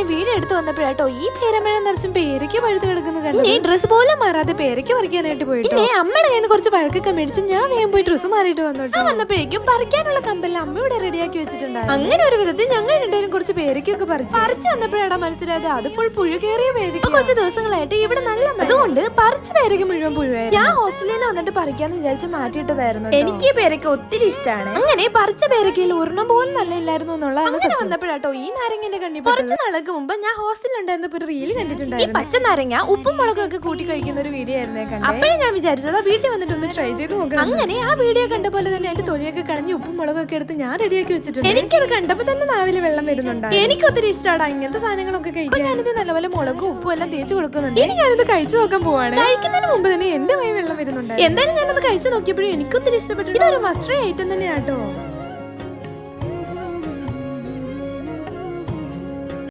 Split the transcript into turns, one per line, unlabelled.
അമ്മ വീട് എടുത്തു വന്നപ്പോഴാട്ടോ ഈ പേരമഴ നിറച്ചും പേരയ്ക്ക് പഴുത്ത് കിടക്കുന്ന കണ്ടു ഈ ഡ്രസ്സ് പോലും മാറാതെ പേരയ്ക്ക് പറിക്കാനായിട്ട് പോയിട്ട്? പിന്നെ അമ്മയുടെ കയ്യിൽ നിന്ന് കുറച്ച് പഴക്കൊക്കെ മേടിച്ച് ഞാൻ വേഗം പോയി ഡ്രസ്സ് മാറിയിട്ട് വന്നോട്ടോ. വന്നപ്പോഴേക്കും പറിക്കാനുള്ള കമ്പെല്ലാം അമ്മ ഇവിടെ റെഡിയാക്കി വെച്ചിട്ടുണ്ടായിരുന്നു. അങ്ങനെ ഒരു വിധത്തിൽ ഞങ്ങൾ രണ്ടുപേരും കുറച്ച് പേരയ്ക്കൊക്കെ പറിച്ചു. പറിച്ചു വന്നപ്പോഴാണ് മനസ്സിലായത്. അത് ഫുൾ പുഴു കയറിയ പേരയ്ക്ക്. കുറച്ച് ദിവസങ്ങളായിട്ട് ഇവിടെ നല്ല. അതുകൊണ്ട് പറിച്ച പേരയ്ക്ക് മുഴുവൻ പുഴുവായിരുന്നു. ഞാൻ ഹോസ്റ്റലിൽ നിന്ന് വന്നിട്ട് പറിക്കാന്ന് വിചാരിച്ച് മാറ്റിയിട്ടതായിരുന്നു എനിക്ക് ഈ പേരയ്ക്ക് ഒത്തിരി ഇഷ്ടമാണ് അങ്ങനെ പറിച്ച പേരയ്ക്കയിൽ ഒരെണ്ണം പോലും നല്ല ഇല്ലായിരുന്നു എന്നുള്ള അങ്ങനെ വന്നപ്പോഴാട്ടോ ഈ നാരങ്ങന്റെ കണ്ണി കുറച്ച് നാൾക്ക് മുമ്പ് ഞാൻ ഹോസ്റ്റലിൽ ഉണ്ടായിരുന്ന ഒരു റീൽ കണ്ടിട്ടുണ്ടായിരുന്നു. ഈ പച്ച നാരങ്ങ ഉപ്പും മുളകും ഒക്കെ കൂട്ടി കഴിക്കുന്ന ഒരു വീഡിയോ ആയിരുന്നേ കണ്ടു. അപ്പോഴും ഞാൻ വിചാരിച്ചത് ആ വീട്ടിൽ വന്നിട്ട് ഒന്ന് ട്രൈ ചെയ്ത് നോക്കാം അങ്ങനെ ആ വീഡിയോ കണ്ട പോലെ തന്നെ എന്റെ തൊലിയൊക്കെ കളഞ്ഞ് ഉപ്പും മുളകും ഒക്കെ എടുത്ത് ഞാൻ റെഡിയാക്കി വെച്ചിട്ടുണ്ട്. എനിക്കത് കണ്ടപ്പോ തന്നെ നാവിൽ വെള്ളം വരുന്നുണ്ട് എനിക്ക് ഒത്തിരി ഇഷ്ടമാണ് ഇങ്ങനത്തെ സാധനങ്ങളൊക്കെ കഴിക്കാൻ. ഞാനിത് നല്ലപോലെ മുളകും ഉപ്പും എല്ലാം തേച്ച് കൊടുക്കുന്നുണ്ട്. ഇനി ഞാനിത് കഴിച്ചു നോക്കാൻ പോവാണ്. കഴിക്കുന്നതിന് മുമ്പ് തന്നെ എന്റെ വഴി വെള്ളം വരുന്നുണ്ട് എന്തായാലും ഞാനത് കഴിച്ചു നോക്കിയപ്പോഴും എനിക്കൊത്തിരി ഇഷ്ടപ്പെട്ടു ഇതൊരു മസ്റ്റേ ഐറ്റം തന്നെയാട്ടോ.